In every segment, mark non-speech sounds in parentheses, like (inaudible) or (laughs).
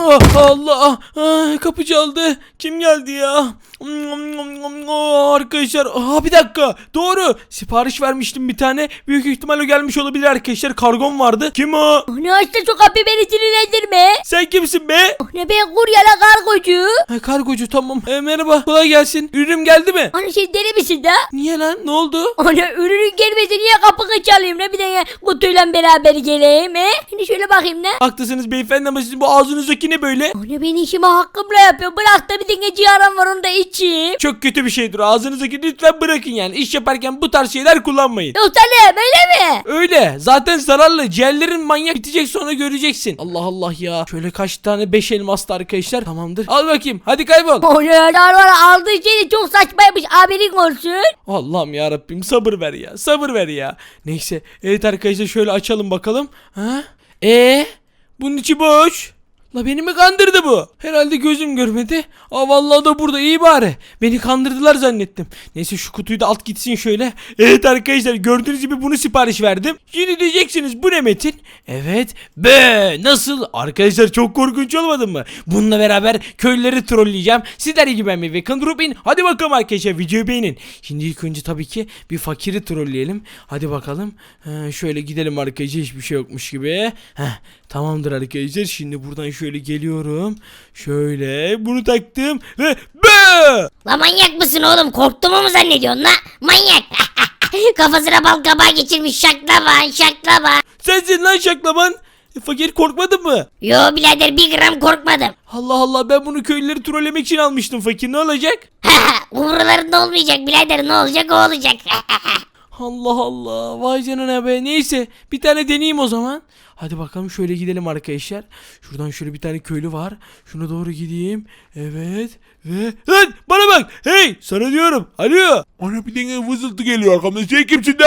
Ah, Allah ah, kapı çaldı. Kim geldi ya? Arkadaşlar aa, bir dakika doğru sipariş vermiştim bir tane büyük ihtimal o gelmiş olabilir arkadaşlar kargom vardı kim o Ne açtı şu kapıyı beni sinirlendirme. sen kimsin be Ne ben kuryala kargocu. ha, kargocu tamam E, merhaba kolay gelsin ürünüm geldi mi Hani sen deli misin de? niye lan ne oldu Hani ürünün gelmesi niye kapını çalayım ne bir de kutuyla beraber geleyim he? Hani şöyle bakayım ne? haklısınız beyefendi ama sizin bu ağzınızdaki ne böyle Hani ben işimi hakkımla yapıyorum. Bırak da bir dinle ciğerim var onu da içeyim. çok kötü bir şeydir ağzınızdaki lütfen bırakın yani iş yaparken bu tarz şeyler kullanmayın ne böyle mi? Öyle. Zaten zararlı. Ciğerlerin manyak bitecek sonra göreceksin. Allah Allah ya. Şöyle kaç tane 5 elmaslı arkadaşlar. Tamamdır. Al bakayım. Hadi kaybol. Hani var var aldığı şey de çok saçmaymış haberin olsun. Allah'ım ya Rabbim sabır ver ya. Sabır ver ya. Neyse. Evet arkadaşlar şöyle açalım bakalım. Ha? E bunun içi boş. La beni mi kandırdı bu? Herhalde gözüm görmedi. Aa vallahi da burada iyi bari. Beni kandırdılar zannettim. Neyse şu kutuyu da alt gitsin şöyle. Evet arkadaşlar gördüğünüz gibi bunu sipariş verdim. Şimdi diyeceksiniz bu ne Metin? Evet. Be nasıl? Arkadaşlar çok korkunç olmadı mı? Bununla beraber köylüleri trolleyeceğim. Sizler gibi ben ve Rubin. Hadi bakalım arkadaşlar videoyu beğenin. Şimdi ilk önce tabii ki bir fakiri trolleyelim. Hadi bakalım. Ha, şöyle gidelim arkadaşlar hiçbir şey yokmuş gibi. Heh, tamamdır arkadaşlar. Şimdi buradan şöyle geliyorum. Şöyle bunu taktım ve be! La manyak mısın oğlum? Korktuğumu mu zannediyorsun la? Manyak. (laughs) Kafasına bal kabağı geçirmiş şaklaban şaklaban. Sensin lan şaklaban. E, fakir korkmadın mı? Yo birader bir gram korkmadım. Allah Allah ben bunu köylüleri trollemek için almıştım fakir ne olacak? (laughs) Umurlarında olmayacak birader ne olacak o olacak. (laughs) Allah Allah vay canına be neyse bir tane deneyeyim o zaman. Hadi bakalım şöyle gidelim arkadaşlar. Şuradan şöyle bir tane köylü var. Şuna doğru gideyim. Evet. Ve lan bana bak. Hey sana diyorum. Alo. Ana bir tane vızıltı geliyor arkamdan. Sen kimsin de?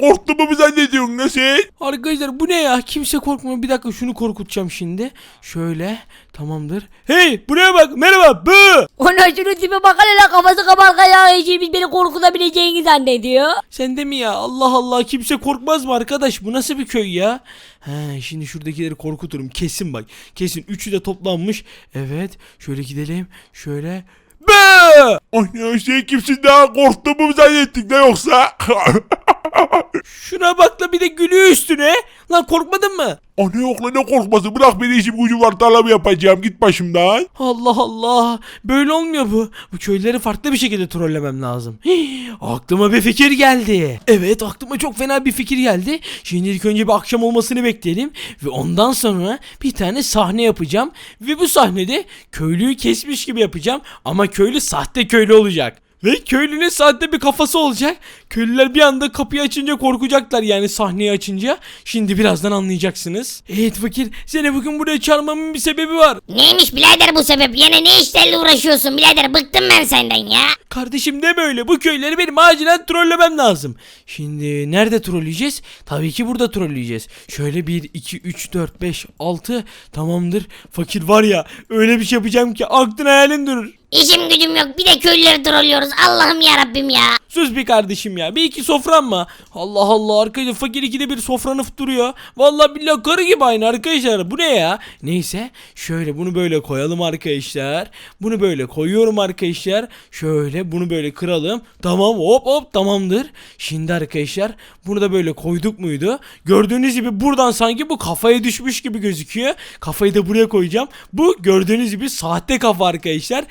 Korktuğumu mu zannediyorsun ne sen? Arkadaşlar bu ne ya? Kimse korkmuyor. Bir dakika şunu korkutacağım şimdi. Şöyle. Tamamdır. Hey buraya bak. Merhaba. Bu. Ona şunu tipe bak hele kafası kabarga ya geçirmiş beni korkutabileceğini zannediyor. Sen de mi ya? Allah Allah kimse korkmaz mı arkadaş? Bu nasıl bir köy ya? He, şimdi şuradakileri korkuturum. Kesin bak. Kesin üçü de toplanmış. Evet. Şöyle gidelim. Şöyle. Be! Ana sen kimsin de? Korktuğumu mu zannettin de yoksa? (laughs) Şuna bak da bir de gülüyor üstüne. Lan korkmadın mı? Ana yok lan ne korkması bırak beni işim gücüm var tarlamı yapacağım git başımdan. Allah Allah. Böyle olmuyor bu. Bu köyleri farklı bir şekilde trollemem lazım. Hii, aklıma bir fikir geldi. Evet aklıma çok fena bir fikir geldi. Şimdi ilk önce bir akşam olmasını bekleyelim. Ve ondan sonra bir tane sahne yapacağım. Ve bu sahnede köylüyü kesmiş gibi yapacağım. Ama köylü sahte köylü olacak. Ve köylünün sahte bir kafası olacak. Köylüler bir anda kapıyı açınca korkacaklar yani sahneyi açınca. Şimdi birazdan anlayacaksınız. Evet fakir seni bugün buraya çağırmamın bir sebebi var. Neymiş birader bu sebep? Yine ne işlerle uğraşıyorsun birader? Bıktım ben senden ya. Kardeşim de böyle bu köyleri benim acilen trollemem lazım. Şimdi nerede trolleyeceğiz? Tabii ki burada trolleyeceğiz. Şöyle 1, 2, 3, 4, 5, 6 tamamdır. Fakir var ya öyle bir şey yapacağım ki aklın hayalin durur. İşim gücüm yok bir de köylüleri trollüyoruz. Allah'ım ya Rabbim ya. Sus bir kardeşim ya. Bir iki sofran mı? Allah Allah arkadaşlar fakir ikide bir sofranıf duruyor. Vallahi billahi karı gibi aynı arkadaşlar. Bu ne ya? Neyse şöyle bunu böyle koyalım arkadaşlar. Bunu böyle koyuyorum arkadaşlar. Şöyle bunu böyle kıralım. Tamam hop hop tamamdır. Şimdi arkadaşlar bunu da böyle koyduk muydu? Gördüğünüz gibi buradan sanki bu kafaya düşmüş gibi gözüküyor. Kafayı da buraya koyacağım. Bu gördüğünüz gibi sahte kafa. Arkadaşlar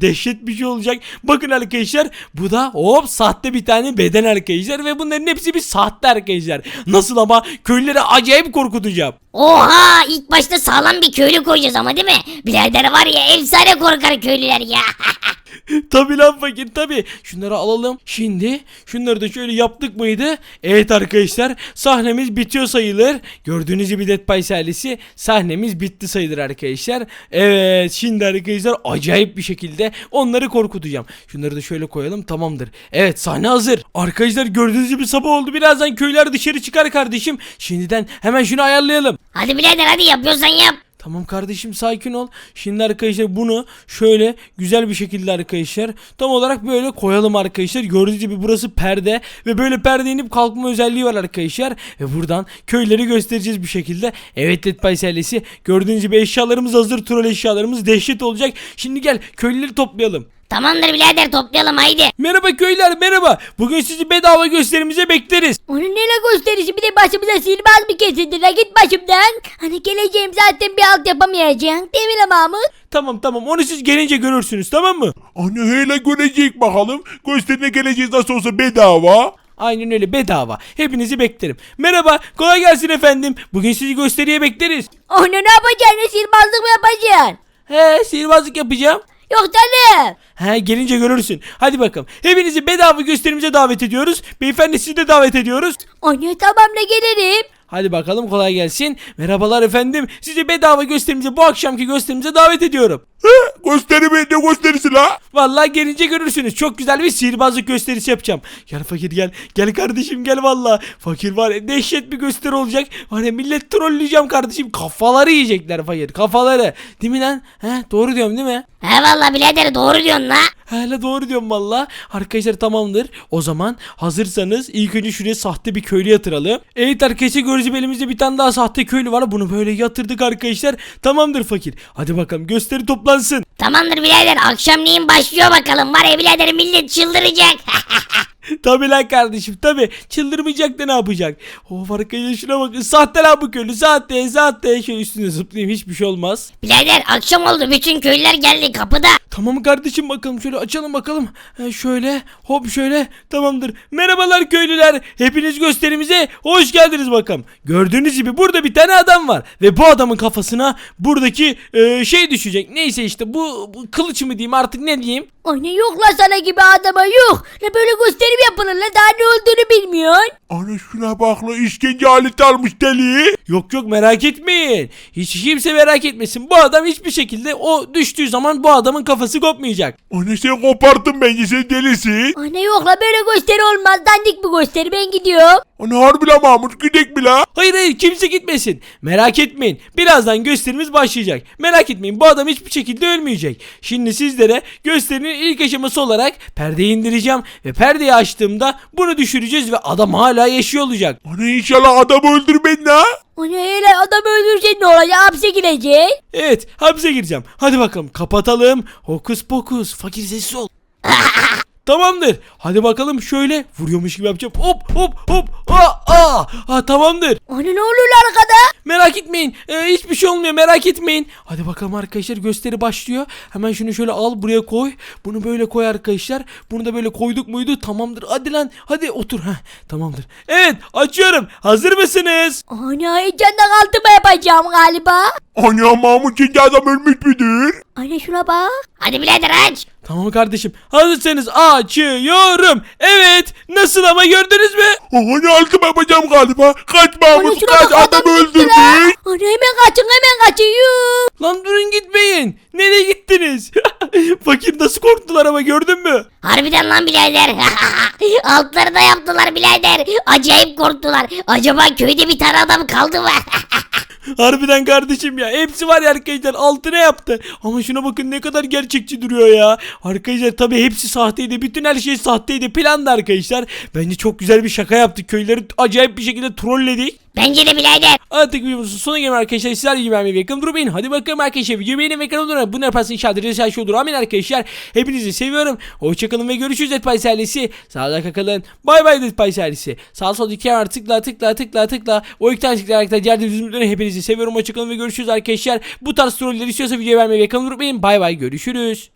dehşet bir şey olacak. Bakın arkadaşlar bu da hop sahte bir tane beden arkadaşlar ve bunların hepsi bir sahte arkadaşlar. Nasıl ama köylüleri acayip korkutacağım. Oha ilk başta sağlam bir köylü koyacağız ama değil mi? Birader var ya efsane korkar köylüler ya. (laughs) (laughs) tabi lan fakir tabi. Şunları alalım. Şimdi şunları da şöyle yaptık mıydı? Evet arkadaşlar sahnemiz bitiyor sayılır. Gördüğünüz gibi Dead by Silence'i sahnemiz bitti sayılır arkadaşlar. Evet şimdi arkadaşlar acayip bir şekilde onları korkutacağım. Şunları da şöyle koyalım tamamdır. Evet sahne hazır. Arkadaşlar gördüğünüz gibi sabah oldu. Birazdan köyler dışarı çıkar kardeşim. Şimdiden hemen şunu ayarlayalım. hadi birader hadi yapıyorsan yap. Tamam kardeşim sakin ol. Şimdi arkadaşlar bunu şöyle güzel bir şekilde arkadaşlar tam olarak böyle koyalım arkadaşlar. Gördüğünüz gibi burası perde ve böyle perde inip kalkma özelliği var arkadaşlar. Ve buradan köyleri göstereceğiz bir şekilde. Evet Dead by Sellesi gördüğünüz gibi eşyalarımız hazır. Troll eşyalarımız dehşet olacak. Şimdi gel köylüleri toplayalım. Tamamdır birader toplayalım haydi. Merhaba köylüler merhaba. Bugün sizi bedava gösterimize bekleriz. Onun neyle gösterisi bir de başımıza sihirbaz mı kesildiler git başımdan. Hani geleceğim zaten bir alt yapamayacağım. Değil mi lan Mahmut? Tamam tamam onu siz gelince görürsünüz tamam mı? Hani hele görecek bakalım. Gösterine geleceğiz nasıl olsa bedava. Aynen öyle bedava. Hepinizi beklerim. Merhaba kolay gelsin efendim. Bugün sizi gösteriye bekleriz. Onu ne yapacaksın? Sihirbazlık mı yapacaksın? He sihirbazlık yapacağım. Yok canım. He gelince görürsün. Hadi bakalım. Hepinizi bedava gösterimize davet ediyoruz. Beyefendi sizi de davet ediyoruz. Onu tamam da gelirim. Hadi bakalım kolay gelsin. Merhabalar efendim. Sizi bedava gösterimize bu akşamki gösterimize davet ediyorum. He, gösteri mi? Ne gösterisi la? Vallahi gelince görürsünüz. Çok güzel bir sihirbazlık gösterisi yapacağım. Gel fakir gel. Gel kardeşim gel vallahi. Fakir var ya dehşet bir gösteri olacak. Var ya millet trolleyeceğim kardeşim. Kafaları yiyecekler fakir. Kafaları. Değil mi lan? He doğru diyorum değil mi? He valla birader doğru diyorsun la. Hala doğru diyorum valla. Arkadaşlar tamamdır. O zaman hazırsanız ilk önce şuraya sahte bir köylü yatıralım. Evet arkadaşlar gördüğünüz gibi elimizde bir tane daha sahte köylü var. Bunu böyle yatırdık arkadaşlar. Tamamdır fakir. Hadi bakalım gösteri toplansın. Tamamdır birader akşamleyin başlıyor bakalım. Var ya birader millet çıldıracak. (laughs) (laughs) tabi lan kardeşim tabi. Çıldırmayacak da ne yapacak? Of arkadaşlar şuna bakın. Sahte lan bu köylü. Sahte sahte. Şöyle üstüne zıplayayım hiçbir şey olmaz. birader akşam oldu bütün köylüler geldi kapıda. Tamam kardeşim bakalım şöyle açalım bakalım. Ha, şöyle hop şöyle tamamdır. Merhabalar köylüler. Hepiniz gösterimize hoş geldiniz bakalım. Gördüğünüz gibi burada bir tane adam var. Ve bu adamın kafasına buradaki e, şey düşecek. Neyse işte bu, bu kılıç mı diyeyim artık ne diyeyim. Anne yok la sana gibi adama yok. Ne böyle gösterim yapılır la daha ne olduğunu bilmiyorsun. Ana şuna bak la işkence aleti almış deli. Yok yok merak etmeyin. Hiç kimse merak etmesin. Bu adam hiçbir şekilde o düştüğü zaman bu adamın kafası kopmayacak. Ana sen kopardın bence sen delisin. Anne yok la böyle gösteri olmaz. Dandik bir gösteri ben gidiyorum. Ana harbi la Mahmut gidek mi la? Hayır hayır kimse gitmesin. Merak etmeyin. Birazdan gösterimiz başlayacak. Merak etmeyin bu adam hiçbir şekilde ölmeyecek. Şimdi sizlere gösterinin ilk aşaması olarak perdeyi indireceğim. Ve perdeyi açtığımda bunu düşüreceğiz ve adam hala yaşıyor olacak. Ana inşallah adamı öldürmeyin la. Anne hele adam öldürsen ne olacak hapse girecek. Evet hapse gireceğim. Hadi bakalım kapatalım. Hokus pokus. Fakir sessiz ol. (laughs) Tamamdır. Hadi bakalım şöyle vuruyormuş gibi yapacağım. Hop hop hop. Aa, aa. Aa, tamamdır. Anne ne oluyor arkada? Merak etmeyin. Ee, hiçbir şey olmuyor. Merak etmeyin. Hadi bakalım arkadaşlar gösteri başlıyor. Hemen şunu şöyle al buraya koy. Bunu böyle koy arkadaşlar. Bunu da böyle koyduk muydu? Tamamdır. Hadi lan. Hadi otur. Heh, tamamdır. Evet açıyorum. Hazır mısınız? Anne heyecandan altıma yapacağım galiba. Ana Mahmut şimdi adam ölmüş müdür? Anne şuna bak. Hadi birader aç. Tamam kardeşim. Hazırsanız açıyorum. Evet. Nasıl ama gördünüz mü? Ana altıma yapacağım galiba. Kaç Mahmut şuna kaç bak adam adam la. Anne hemen kaçın hemen kaçın yuh. Lan durun gitmeyin. Nereye gittiniz? (laughs) Fakir nasıl korktular ama gördün mü? Harbiden lan birader. (laughs) Altları da yaptılar birader. Acayip korktular. Acaba köyde bir tane adam kaldı mı? (laughs) Harbiden kardeşim ya. Hepsi var ya arkadaşlar altına yaptı. Ama şuna bakın ne kadar gerçekçi duruyor ya. Arkadaşlar tabii hepsi sahteydi. Bütün her şey sahteydi. Plandı arkadaşlar. Bence çok güzel bir şaka yaptık. Köyleri acayip bir şekilde trolledik. Bence de birader. Artık videomuzun sonuna gelelim arkadaşlar. Sizler gibi ve yakın durmayın. Hadi bakalım arkadaşlar. Videoyu beğenin ve kanalıma abone. Bunu yaparsanız inşallah her şey olur. Amin arkadaşlar. Hepinizi seviyorum. Hoşçakalın ve görüşürüz Etpay serisi. Sağlıcakla kalın. Bay bay Etpay serisi. Sağ sol iki var tıkla tıkla tıkla tıkla. O iki tane tıkla tıkla. Diğer düzümleri hepinizi seviyorum. Hoşçakalın ve görüşürüz arkadaşlar. Bu tarz trolleri istiyorsa videoyu beğenmeyi ve kanalıma unutmayın. Bay bay görüşürüz.